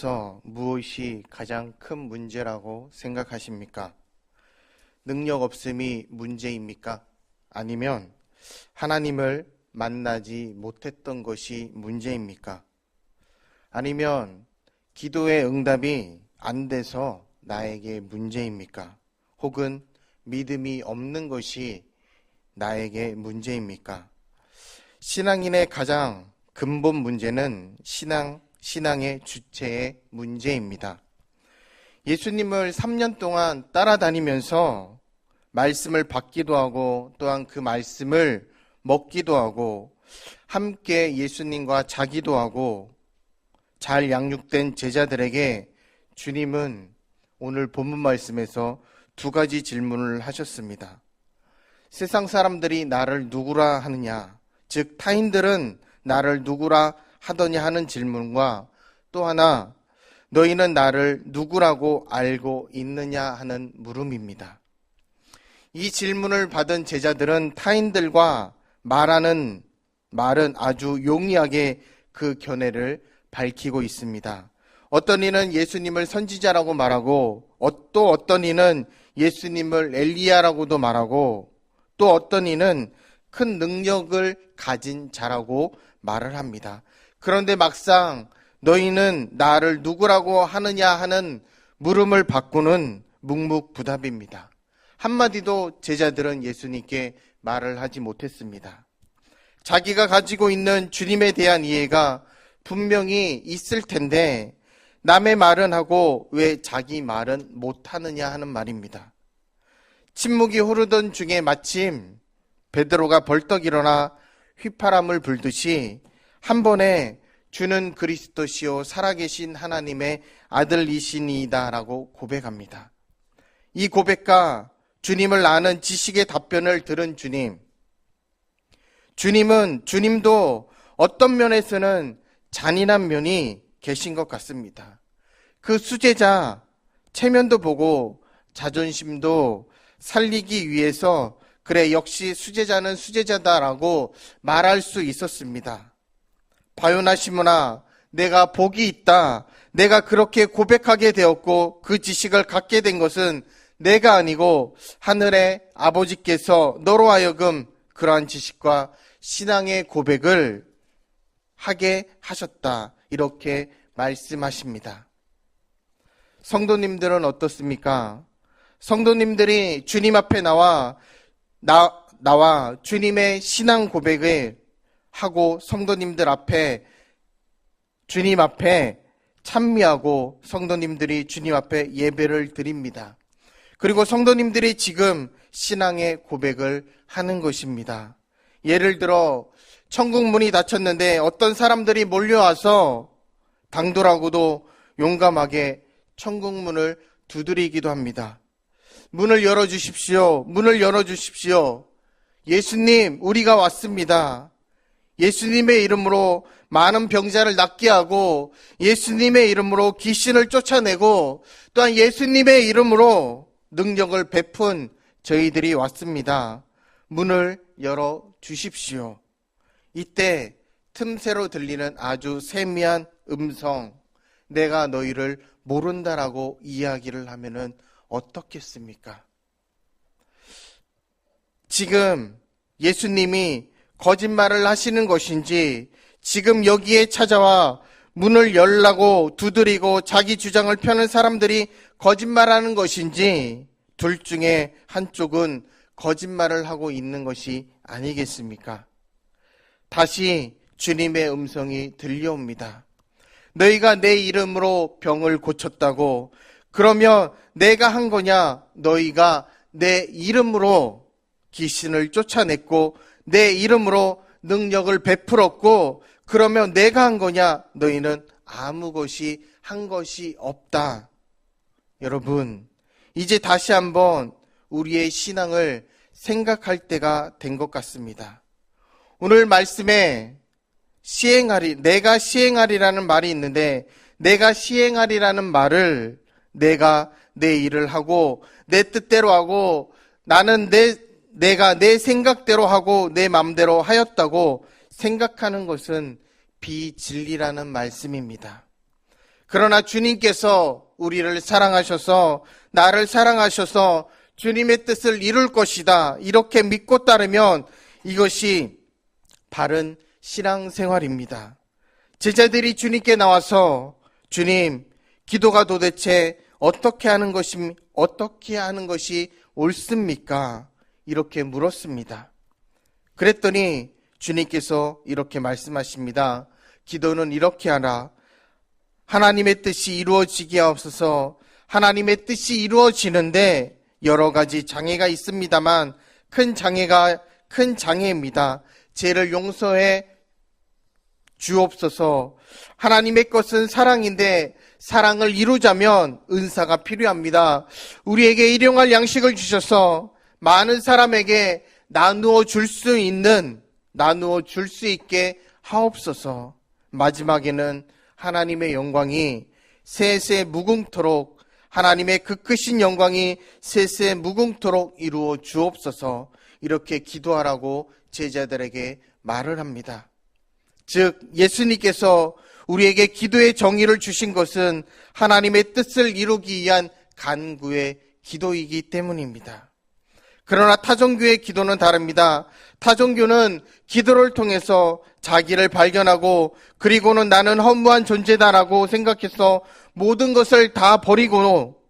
살면서 무엇이 가장 큰 문제라고 생각하십니까? 능력 없음이 문제입니까? 아니면 하나님을 만나지 못했던 것이 문제입니까? 아니면 기도의 응답이 안 돼서 나에게 문제입니까? 혹은 믿음이 없는 것이 나에게 문제입니까? 신앙인의 가장 근본 문제는 신앙, 신앙의 주체의 문제입니다. 예수님을 3년 동안 따라다니면서 말씀을 받기도 하고 또한 그 말씀을 먹기도 하고 함께 예수님과 자기도 하고 잘 양육된 제자들에게 주님은 오늘 본문 말씀에서 두 가지 질문을 하셨습니다. 세상 사람들이 나를 누구라 하느냐, 즉 타인들은 나를 누구라 하더냐 하는 질문과 또 하나 너희는 나를 누구라고 알고 있느냐 하는 물음입니다. 이 질문을 받은 제자들은 타인들과 말하는 말은 아주 용이하게 그 견해를 밝히고 있습니다. 어떤 이는 예수님을 선지자라고 말하고 어, 또 어떤 이는 예수님을 엘리야라고도 말하고 또 어떤 이는 큰 능력을 가진 자라고 말을 합니다. 그런데 막상 너희는 나를 누구라고 하느냐 하는 물음을 받고는 묵묵부답입니다. 한마디도 제자들은 예수님께 말을 하지 못했습니다. 자기가 가지고 있는 주님에 대한 이해가 분명히 있을 텐데 남의 말은 하고 왜 자기 말은 못하느냐 하는 말입니다. 침묵이 흐르던 중에 마침 베드로가 벌떡 일어나 휘파람을 불듯이 한 번에 주는 그리스도시요 살아계신 하나님의 아들이시니이다라고 고백합니다. 이 고백과 주님을 아는 지식의 답변을 들은 주님. 주님은 주님도 어떤 면에서는 잔인한 면이 계신 것 같습니다. 그 수제자 체면도 보고 자존심도 살리기 위해서 그래 역시 수제자는 수제자다라고 말할 수 있었습니다. 바요나 시모나 내가 복이 있다. 내가 그렇게 고백하게 되었고 그 지식을 갖게 된 것은 내가 아니고 하늘의 아버지께서 너로 하여금 그러한 지식과 신앙의 고백을 하게 하셨다. 이렇게 말씀하십니다. 성도님들은 어떻습니까? 성도님들이 주님 앞에 나와 나, 나와 주님의 신앙 고백을 하고 성도님들 앞에 주님 앞에 찬미하고 성도님들이 주님 앞에 예배를 드립니다. 그리고 성도님들이 지금 신앙의 고백을 하는 것입니다. 예를 들어 천국 문이 닫혔는데 어떤 사람들이 몰려와서 당돌하고도 용감하게 천국 문을 두드리기도 합니다. 문을 열어 주십시오. 문을 열어 주십시오. 예수님, 우리가 왔습니다. 예수님의 이름으로 많은 병자를 낫게 하고 예수님의 이름으로 귀신을 쫓아내고 또한 예수님의 이름으로 능력을 베푼 저희들이 왔습니다. 문을 열어 주십시오. 이때 틈새로 들리는 아주 세미한 음성, 내가 너희를 모른다라고 이야기를 하면은 어떻겠습니까? 지금 예수님이 거짓말을 하시는 것인지 지금 여기에 찾아와 문을 열라고 두드리고 자기 주장을 펴는 사람들이 거짓말하는 것인지 둘 중에 한쪽은 거짓말을 하고 있는 것이 아니겠습니까? 다시 주님의 음성이 들려옵니다. 너희가 내 이름으로 병을 고쳤다고 그러면 내가 한 거냐? 너희가 내 이름으로 귀신을 쫓아냈고 내 이름으로 능력을 베풀었고 그러면 내가 한 거냐? 너희는 아무 것이 한 것이 없다. 여러분, 이제 다시 한번 우리의 신앙을 생각할 때가 된 것 같습니다. 오늘 말씀에 시행하리, 내가 시행하리라는 말이 있는데, 내가 시행하리라는 말을 내가 내 일을 하고, 내 뜻대로 하고, 나는 내, 내가 내 생각대로 하고, 내 마음대로 하였다고 생각하는 것은 비진리라는 말씀입니다. 그러나 주님께서 우리를 사랑하셔서 나를 사랑하셔서 주님의 뜻을 이룰 것이다. 이렇게 믿고 따르면 이것이 바른 신앙생활입니다. 제자들이 주님께 나와서 주님, 기도가 도대체 어떻게 하는 것이 어떻게 하는 것이 옳습니까? 이렇게 물었습니다. 그랬더니 주님께서 이렇게 말씀하십니다. 기도는 이렇게 하라. 하나님의 뜻이 이루어지게 하옵소서. 하나님의 뜻이 이루어지는데 여러 가지 장애가 있습니다만 큰 장애가 큰 장애입니다. 죄를 용서해 주옵소서. 하나님의 것은 사랑인데 사랑을 이루자면 은사가 필요합니다. 우리에게 일용할 양식을 주셔서 많은 사람에게 나누어 줄 수 있는 나누어 줄 수 있게 하옵소서. 마지막에는 하나님의 영광이 세세 무궁토록 하나님의 그 크신 영광이 세세 무궁토록 이루어 주옵소서. 이렇게 기도하라고 제자들에게 말을 합니다. 즉 예수님께서 우리에게 기도의 정의를 주신 것은 하나님의 뜻을 이루기 위한 간구의 기도이기 때문입니다. 그러나 타종교의 기도는 다릅니다. 타종교는 기도를 통해서 자기를 발견하고 그리고는 나는 허무한 존재다라고 생각해서 모든 것을 다 버리고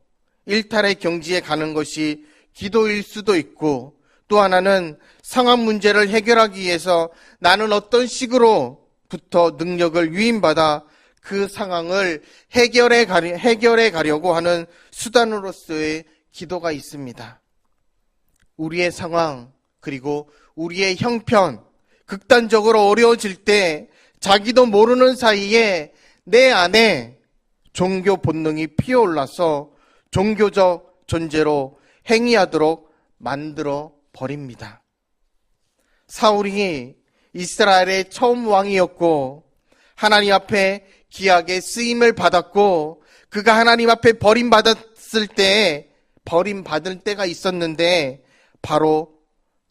일탈의 경지에 가는 것이 기도일 수도 있고 또 하나는 상황 문제를 해결하기 위해서 나는 어떤 식으로부터 능력을 유인받아 그 상황을 해결해 가려, 해결해 가려고 하는 수단으로서의 기도가 있습니다. 우리의 상황, 그리고 우리의 형편, 극단적으로 어려워질 때 자기도 모르는 사이에 내 안에 종교 본능이 피어올라서 종교적 존재로 행위하도록 만들어 버립니다. 사울이 이스라엘의 처음 왕이었고 하나님 앞에 귀하게 쓰임을 받았고 그가 하나님 앞에 버림받았을 때 버림받을 때가 있었는데 바로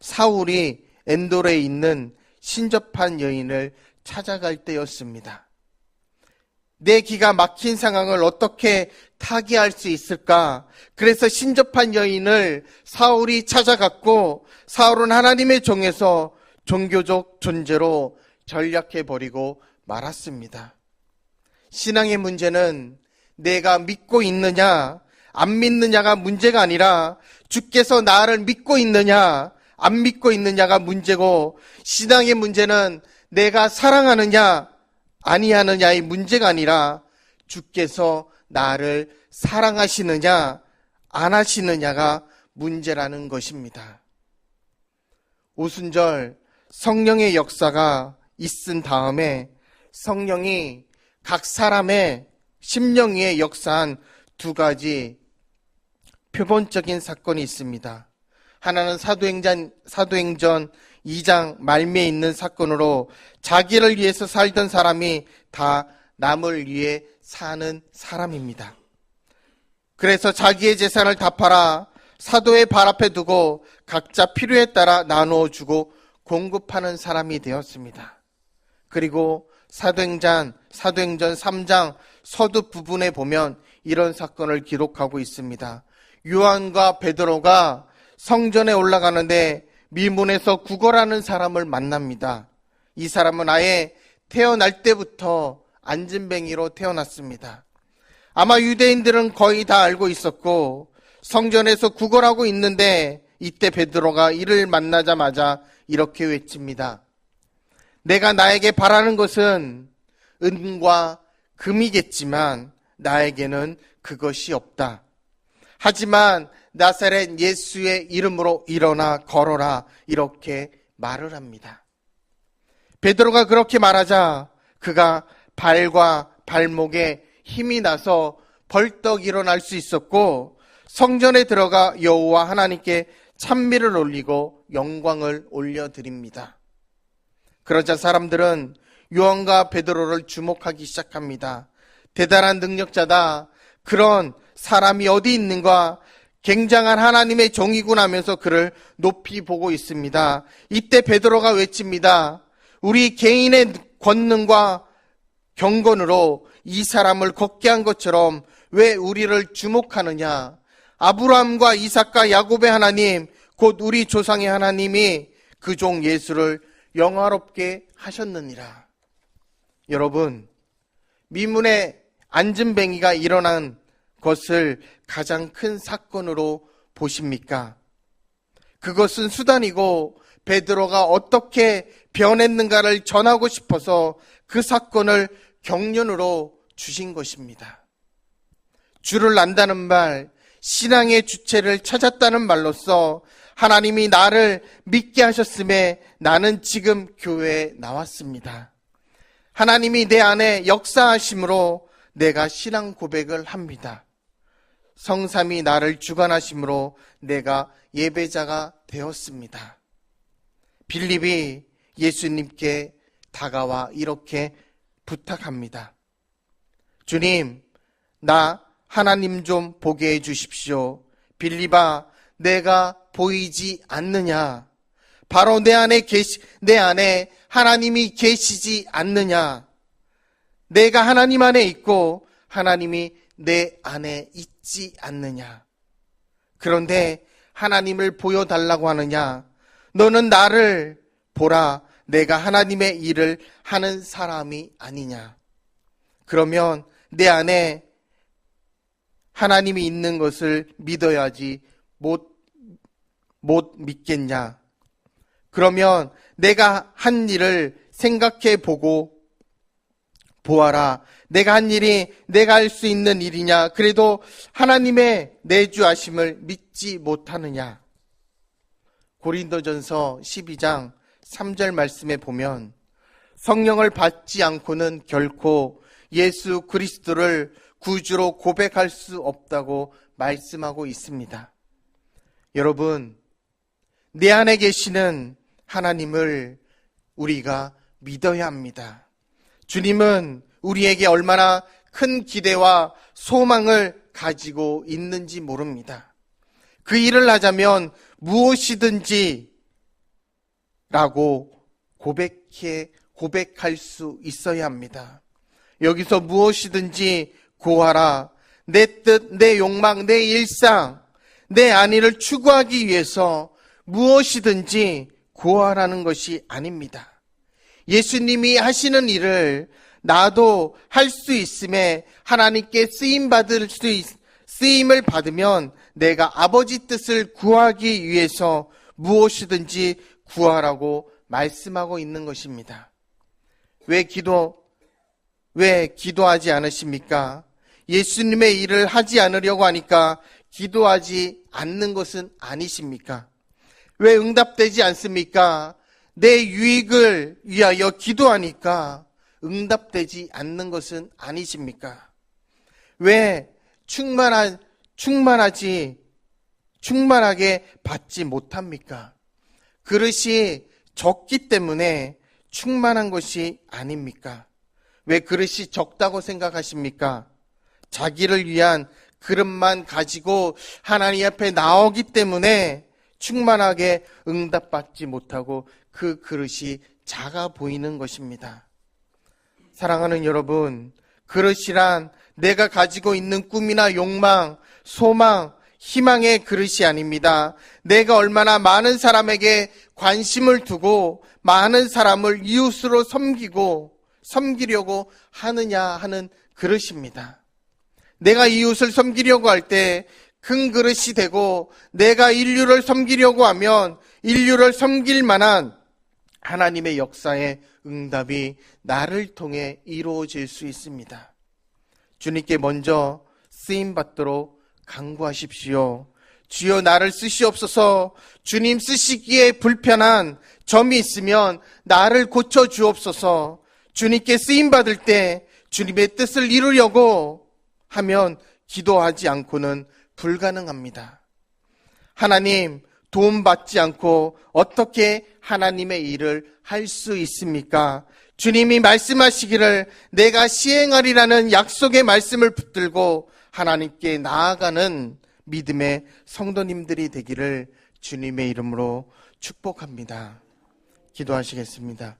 사울이 엔돌에 있는 신접한 여인을 찾아갈 때였습니다. 내 기가 막힌 상황을 어떻게 타개할 수 있을까? 그래서 신접한 여인을 사울이 찾아갔고 사울은 하나님의 종에서 종교적 존재로 전략해 버리고 말았습니다. 신앙의 문제는 내가 믿고 있느냐, 안 믿느냐가 문제가 아니라 주께서 나를 믿고 있느냐, 안 믿고 있느냐가 문제고 신앙의 문제는 내가 사랑하느냐, 아니하느냐의 문제가 아니라 주께서 나를 사랑하시느냐, 안 하시느냐가 문제라는 것입니다. 오순절 성령의 역사가 있은 다음에 성령이 각 사람의 심령 위에 역사한 두 가지 표본적인 사건이 있습니다. 하나는 사도행전, 사도행전 2장 말미에 있는 사건으로 자기를 위해서 살던 사람이 다 남을 위해 사는 사람입니다. 그래서 자기의 재산을 다 팔아 사도의 발 앞에 두고 각자 필요에 따라 나누어 주고 공급하는 사람이 되었습니다. 그리고 사도행전, 사도행전 3장 서두 부분에 보면 이런 사건을 기록하고 있습니다. 요한과 베드로가 성전에 올라가는데 미문에서 구걸하는 사람을 만납니다. 이 사람은 아예 태어날 때부터 안진뱅이로 태어났습니다. 아마 유대인들은 거의 다 알고 있었고 성전에서 구걸하고 있는데 이때 베드로가 이를 만나자마자 이렇게 외칩니다. 내가 나에게 바라는 것은 은과 금이겠지만 나에게는 그것이 없다. 하지만 나사렛 예수의 이름으로 일어나 걸어라 이렇게 말을 합니다. 베드로가 그렇게 말하자 그가 발과 발목에 힘이 나서 벌떡 일어날 수 있었고 성전에 들어가 여호와 하나님께 찬미를 올리고 영광을 올려드립니다. 그러자 사람들은 요한과 베드로를 주목하기 시작합니다. 대단한 능력자다. 그런 사람이 어디 있는가? 굉장한 하나님의 종이군 하면서 그를 높이 보고 있습니다. 이때 베드로가 외칩니다. 우리 개인의 권능과 경건으로 이 사람을 걷게 한 것처럼 왜 우리를 주목하느냐? 아브라함과 이삭과 야곱의 하나님, 곧 우리 조상의 하나님이 그 종 예수를 영화롭게 하셨느니라. 여러분, 미문의 안전뱅이가 일어난 것을 가장 큰 사건으로 보십니까? 그것은 수단이고 베드로가 어떻게 변했는가를 전하고 싶어서 그 사건을 경륜으로 주신 것입니다. 주를 안다는 말, 신앙의 주체를 찾았다는 말로써 하나님이 나를 믿게 하셨음에 나는 지금 교회에 나왔습니다. 하나님이 내 안에 역사하심으로 내가 신앙 고백을 합니다. 성삼이 나를 주관하심으로 내가 예배자가 되었습니다. 빌립이 예수님께 다가와 이렇게 부탁합니다. 주님, 나 하나님 좀 보게 해 주십시오. 빌립아, 내가 보이지 않느냐? 바로 내 안에 계시, 내 안에 하나님이 계시지 않느냐? 내가 하나님 안에 있고 하나님이 내 안에 있 지 않느냐? 그런데 하나님을 보여달라고 하느냐? 너는 나를 보라. 내가 하나님의 일을 하는 사람이 아니냐? 그러면 내 안에 하나님이 있는 것을 믿어야지 못, 못 믿겠냐? 그러면 내가 한 일을 생각해 보고 보아라. 내가 한 일이 내가 할 수 있는 일이냐? 그래도 하나님의 내주하심을 믿지 못하느냐? 고린도전서 12장 3절 말씀에 보면 성령을 받지 않고는 결코 예수 그리스도를 구주로 고백할 수 없다고 말씀하고 있습니다. 여러분, 내 안에 계시는 하나님을 우리가 믿어야 합니다. 주님은 우리에게 얼마나 큰 기대와 소망을 가지고 있는지 모릅니다. 그 일을 하자면 무엇이든지 라고 고백해, 고백할 수 있어야 합니다. 여기서 무엇이든지 구하라. 내 뜻, 내 욕망, 내 일상, 내 안위를 추구하기 위해서 무엇이든지 구하라는 것이 아닙니다. 예수님이 하시는 일을 나도 할 수 있음에 하나님께 쓰임 받을 수 있, 쓰임을 받으면 내가 아버지 뜻을 구하기 위해서 무엇이든지 구하라고 말씀하고 있는 것입니다. 왜 기도 왜 기도하지 않으십니까? 예수님의 일을 하지 않으려고 하니까 기도하지 않는 것은 아니십니까? 왜 응답되지 않습니까? 내 유익을 위하여 기도하니까 응답되지 않는 것은 아니십니까? 왜 충만한, 충만하지, 충만하게 받지 못합니까? 그릇이 적기 때문에 충만한 것이 아닙니까? 왜 그릇이 적다고 생각하십니까? 자기를 위한 그릇만 가지고 하나님 앞에 나오기 때문에 충만하게 응답받지 못하고 그 그릇이 작아 보이는 것입니다. 사랑하는 여러분, 그릇이란 내가 가지고 있는 꿈이나 욕망, 소망, 희망의 그릇이 아닙니다. 내가 얼마나 많은 사람에게 관심을 두고 많은 사람을 이웃으로 섬기고 섬기려고 하느냐 하는 그릇입니다. 내가 이웃을 섬기려고 할 때 큰 그릇이 되고 내가 인류를 섬기려고 하면 인류를 섬길 만한 하나님의 역사의 응답이 나를 통해 이루어질 수 있습니다. 주님께 먼저 쓰임 받도록 강구하십시오. 주여 나를 쓰시옵소서 주님 쓰시기에 불편한 점이 있으면 나를 고쳐 주옵소서 주님께 쓰임 받을 때 주님의 뜻을 이루려고 하면 기도하지 않고는 불가능합니다. 하나님 도움 받지 않고 어떻게 하나님의 일을 할 수 있습니까? 주님이 말씀하시기를 내가 시행하리라는 약속의 말씀을 붙들고 하나님께 나아가는 믿음의 성도님들이 되기를 주님의 이름으로 축복합니다. 기도하시겠습니다.